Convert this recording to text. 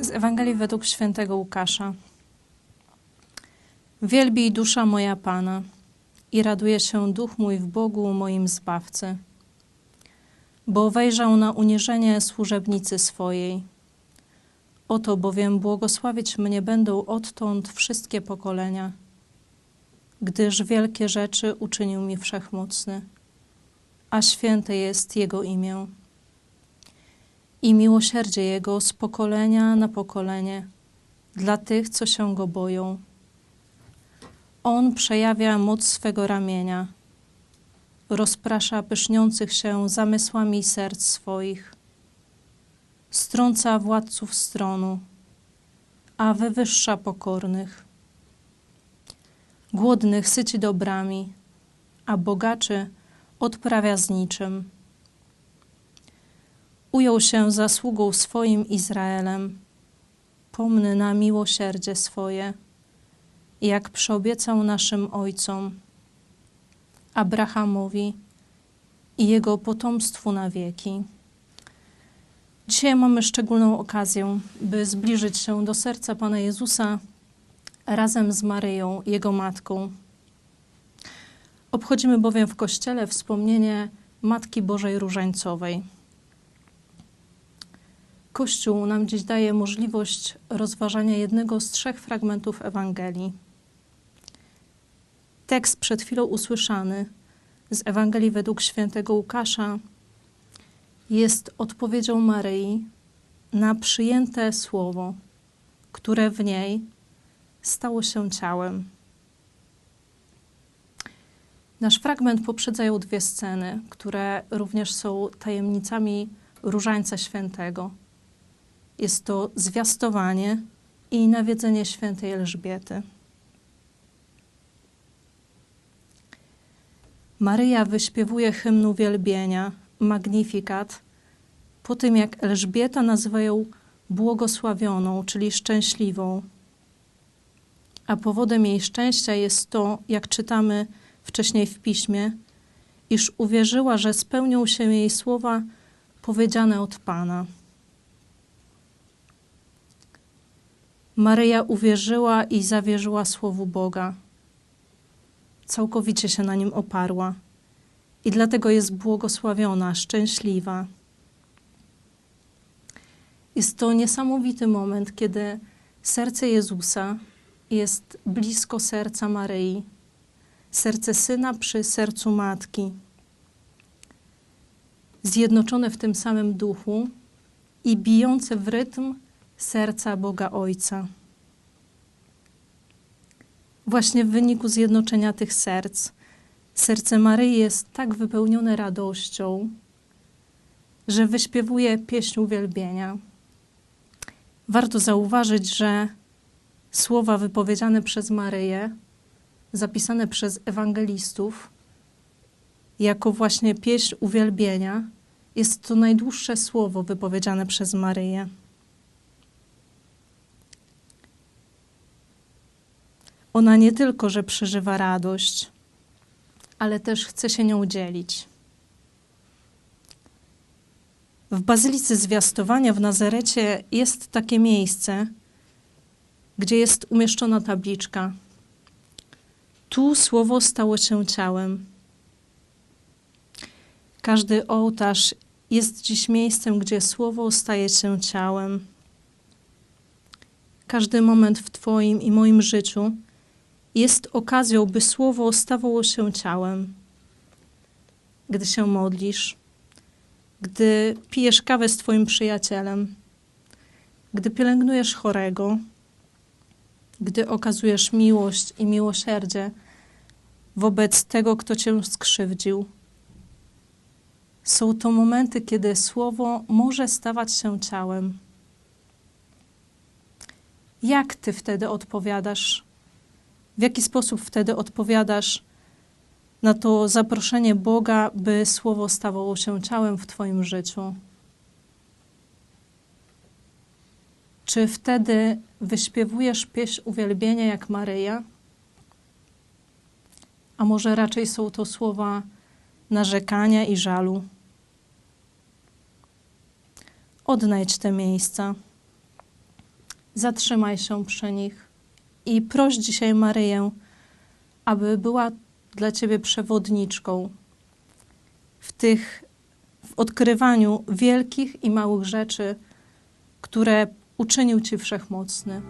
Z Ewangelii według świętego Łukasza. Wielbij dusza moja Pana i raduje się duch mój w Bogu moim Zbawcy, bo wejrzał na uniżenie służebnicy swojej. Oto bowiem błogosławić mnie będą odtąd wszystkie pokolenia, gdyż wielkie rzeczy uczynił mi Wszechmocny, a święte jest Jego imię i miłosierdzie Jego z pokolenia na pokolenie dla tych, co się Go boją. On przejawia moc swego ramienia, rozprasza pyszniących się zamysłami serc swoich, strąca władców stronu, a wywyższa pokornych. Głodnych syci dobrami, a bogaczy odprawia z niczym ujął się zasługą swoim Izraelem, pomny na miłosierdzie swoje, jak przyobiecał naszym ojcom, Abrahamowi i jego potomstwu na wieki. Dzisiaj mamy szczególną okazję, by zbliżyć się do serca Pana Jezusa razem z Maryją, Jego matką. Obchodzimy bowiem w Kościele wspomnienie Matki Bożej Różańcowej. Kościół nam dziś daje możliwość rozważania jednego z trzech fragmentów Ewangelii. Tekst przed chwilą usłyszany z Ewangelii według świętego Łukasza jest odpowiedzią Maryi na przyjęte słowo, które w niej stało się ciałem. Nasz fragment poprzedzają dwie sceny, które również są tajemnicami Różańca Świętego – jest to zwiastowanie i nawiedzenie świętej Elżbiety. Maryja wyśpiewuje hymn uwielbienia, magnifikat, po tym jak Elżbieta nazywa ją błogosławioną, czyli szczęśliwą. A powodem jej szczęścia jest to, jak czytamy wcześniej w piśmie, iż uwierzyła, że spełnią się jej słowa powiedziane od Pana. Maryja uwierzyła i zawierzyła słowu Boga. Całkowicie się na nim oparła i dlatego jest błogosławiona, szczęśliwa. Jest to niesamowity moment, kiedy serce Jezusa jest blisko serca Maryi, serce syna przy sercu matki, zjednoczone w tym samym duchu i bijące w rytm serca Boga Ojca. Właśnie w wyniku zjednoczenia tych serc, serce Maryi jest tak wypełnione radością, że wyśpiewuje pieśń uwielbienia. Warto zauważyć, że słowa wypowiedziane przez Maryję, zapisane przez ewangelistów, jako właśnie pieśń uwielbienia, jest to najdłuższe słowo wypowiedziane przez Maryję. Ona nie tylko, że przeżywa radość, ale też chce się nią dzielić. W Bazylice Zwiastowania w Nazarecie jest takie miejsce, gdzie jest umieszczona tabliczka. Tu słowo stało się ciałem. Każdy ołtarz jest dziś miejscem, gdzie słowo staje się ciałem. Każdy moment w Twoim i moim życiu jest okazją, by słowo stawało się ciałem. Gdy się modlisz, gdy pijesz kawę z Twoim przyjacielem, gdy pielęgnujesz chorego, gdy okazujesz miłość i miłosierdzie wobec tego, kto Cię skrzywdził. Są to momenty, kiedy słowo może stawać się ciałem. Jak Ty wtedy odpowiadasz w jaki sposób wtedy odpowiadasz na to zaproszenie Boga, by słowo stawało się ciałem w Twoim życiu? Czy wtedy wyśpiewujesz pieśń uwielbienia jak Maryja? A może raczej są to słowa narzekania i żalu? Odnajdź te miejsca. zatrzymaj się przy nich i proś dzisiaj Maryję, aby była dla Ciebie przewodniczką w tych w odkrywaniu wielkich i małych rzeczy, które uczynił Ci Wszechmocny.